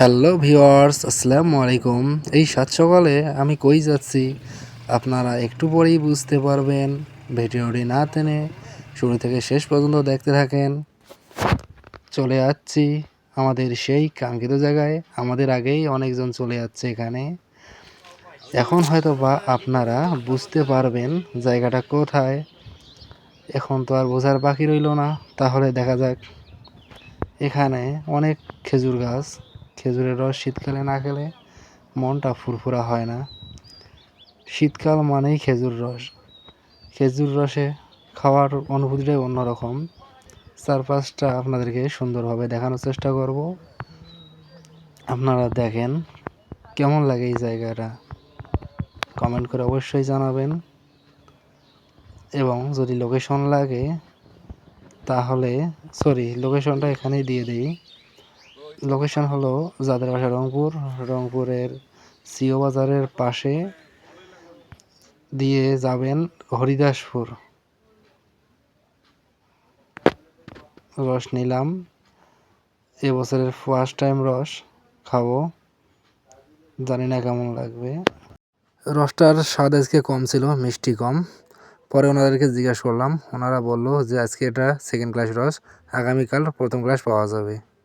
Hello viewers আসসালামু আলাইকুম। এই সাত সকালে আমি কই যাচ্ছি? আপনারা একটু পরেই বুঝতে পারবেন। ভিডিওটি না টেনে শুরু থেকে শেষ পর্যন্ত দেখতে থাকেন। চলে যাচ্ছি আমাদের সেই কাঙ্ক্ষিত জায়গায়। আমাদের আগেই অনেকজন চলে যাচ্ছে এখানে। এখন হয়তো বা আপনারা বুঝতে পারবেন জায়গাটা কোথায়। এখন তো আর বোঝার বাকি রইল না। তাহলে দেখা যাক। এখানে অনেক খেজুর গাছ। খেজুরের রস শীতকালে না খেলে মনটা ফুরফুরা হয় না। শীতকাল মানেই খেজুর রস। খেজুর রসে খাওয়ার অনুভূতিটাই অন্যরকম। চারপাশটা আপনাদেরকে সুন্দরভাবে দেখানোর চেষ্টা করব। আপনারা দেখেন কেমন লাগে এই জায়গাটা। কমেন্ট করে অবশ্যই জানাবেন। এবং যদি লোকেশন লাগে, তাহলে সরি লোকেশনটা এখানেই দিয়ে দিই। লোকেশন হলো যাদের বাসা রংপুর, রংপুরের সিও বাজারের পাশে দিয়ে যাবেন হরিদাসপুর। রস নিলাম। এবছরের ফার্স্ট টাইম রস খাব। জানি না কেমন লাগবে। রসটার স্বাদ আজকে কম ছিল, মিষ্টি কম। পরে ওনাদেরকে জিজ্ঞাসা করলাম। ওনারা বলল যে আজকে এটা সেকেন্ড ক্লাস রস, আগামীকাল প্রথম ক্লাস পাওয়া যাবে।